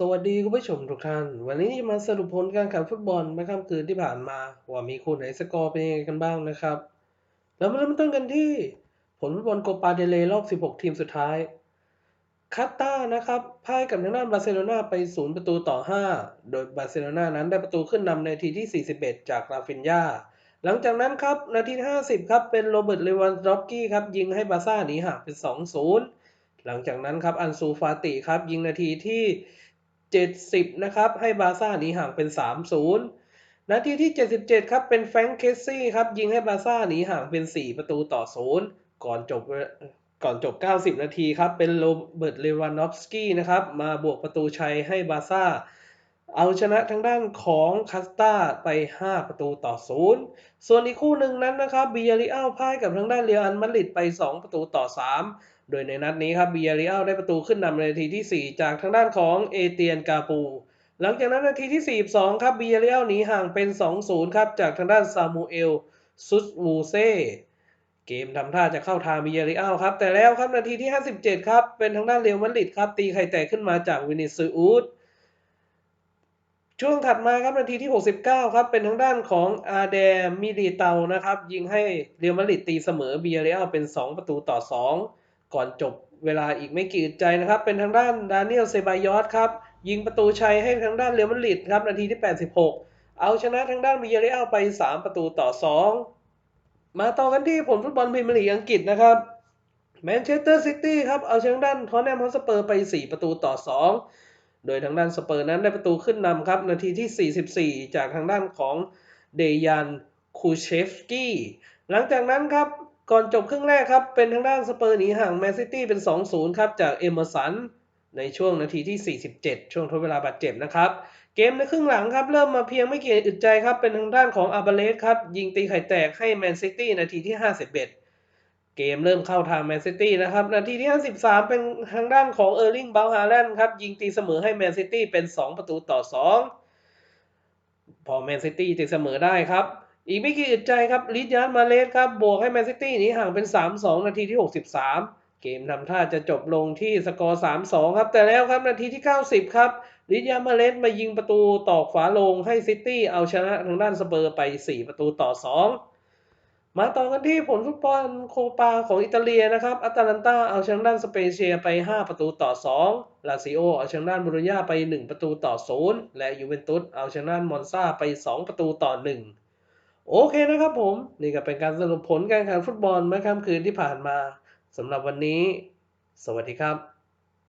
สวัสดีคุณผู้ชมทุกท่าน วันนี้จะมาสรุปผลการแข่งฟุตบอลเมื่อค่ำคืนที่ผ่านมา ว่ามีคู่ไหนสกอร์เป็นยังไงกันบ้างนะครับ เรามาเริ่มต้นกันที่ผลฟุตบอลโกปาเดเลรอบ 16 ทีมสุดท้ายคาตานะครับพ่ายกับทางด้านบาร์เซโลนาไป 0 ประตูต่อ 5 โดยบาร์เซโลนานั้นได้ประตูขึ้นนำในนาทีที่ 41 จากราฟินยาหลังจากนั้นครับนาที 50 ครับเป็นโรเบิร์ตเลวันดอฟสกี้ครับยิงให้บาซ่าหนีห่างเป็น 2-0 หลังจากนั้นครับอันซูฟาติครับยิงนาทีที่ 70 นะครับ ให้บาร์ซ่าหนีห่างเป็น 3-0 นาทีที่ 77 ครับ เป็นแฟรงค์เคสซี่ครับ ยิงให้บาร์ซ่าหนีห่างเป็น 4 ประตูต่อ 0 ก่อนจบก่อนจบ 90 นาทีครับ เป็นโรเบิร์ตเลวานอฟสกี้นะครับ มาบวกประตูชัยให้บาร์ซ่า เอาชนะทางด้านของคาสตาไป 5 ประตูต่อ 0 ส่วนอีกคู่หนึ่งนั้นนะครับ บียาริอัลพ่ายกับทางด้านเรอัลมาดริดไป 2 ประตูต่อ 3 โดยในนัดนี้ครับเบียริอัลได้ประตูขึ้นนำในนาทีที่ 4 จากทางด้านของเอเตียนกาปู หลังจากนั้นนาทีที่ 42 ครับเบียริอัลหนีห่างเป็น 2-0 ครับจากทางด้านซามูเอลซุสวูเซเกมทำท่าจะเข้าทางบิยริอัลครับ แต่แล้วครับนาทีที่ 57 ครับ เป็นทางด้านเรอัลมาดริดครับ ตีไข่แตกขึ้นมาจากวินิซิอุสช่วงถัดมาครับนาทีที่ 69 ครับ เป็นทางด้านของอาเดมิลีเตานะครับ ยิงให้เรอัลมาดริดตีเสมอเบิยริอัลเป็น 2 ประตูต่อ 2 ก่อนจบเวลาอีกไม่กี่ใจนะครับ เป็นทางด้านดานิเอลเซบายอสครับ ยิงประตูชัยให้ทางด้านเรอัลมาดริดครับ นาทีที่ 86 เอาชนะทางด้านบิเยาริอัลไป 3 ประตูต่อ 2 มาต่อกันที่ผลฟุตบอลพรีเมียร์ลีกอังกฤษนะครับแมนเชสเตอร์ซิตี้ครับ เอาชนะด้านทอนแนมฮอสเปอร์ไป 4 ประตูต่อ 2 โดยทางด้านสเปอร์นั้นได้ประตูขึ้นนำครับ นาทีที่ 44 จากทางด้านของเดยันคูเชฟสกี้หลังจากนั้นครับ ก่อนจบครึ่งแรกครับ เป็นทางด้านสเปอร์หนีห่างแมนซิตี้เป็น 2-0 ครับ จากเอเมอร์สันในช่วงนาทีที่ 47 ช่วงทดเวลาบาดเจ็บนะครับ เกมในครึ่งหลังครับ เริ่มมาเพียงไม่กี่อึดใจครับ เป็นทางด้านของอาบาเลสครับ ยิงตีไข่แตกให้แมนซิตี้นาทีที่ 51 เกมเริ่มเข้าทางแมนซิตี้นะครับ นาทีที่ 53 เป็นทางด้านของเออร์ลิงเบลฮาแลนด์ครับ ยิงตีเสมอให้แมนซิตี้เป็น 2 ประตูต่อ 2 พอแมนซิตี้ตีเสมอได้ครับ อีกไม่กี่อึดใจครับลิดยานมาเลสครับบวกให้แมนซิตี้หนีห่างเป็น 3-2 นาทีที่ 63 เกมทำท่าจะจบลงที่สกอร์ 3-2 ครับ แต่แล้วครับนาทีที่ 90 ครับลิดยามาเลสมายิงประตูตอกฝาลงให้ซิตี้เอาชนะทางด้านสเปอร์ไป 4 ประตูต่อ 2 มาต่อกันที่ผลฟุตบอลโคปาของอิตาเลียนะครับอัตแลนตาเอาชนะด้านสเปเชียไป 5 ประตูต่อ 2 ลาซิโอเอาชนะด้านบูรุญญาไป 1 ประตูต่อ 0 และยูเวนตุสเอาชนะด้านมอนซาไป 2 ประตูต่อ 1 โอเคนะครับผม นี่ก็เป็นการสรุปผลการแข่งฟุตบอลเมื่อค่ำคืนที่ผ่านมาสำหรับวันนี้ สวัสดีครับ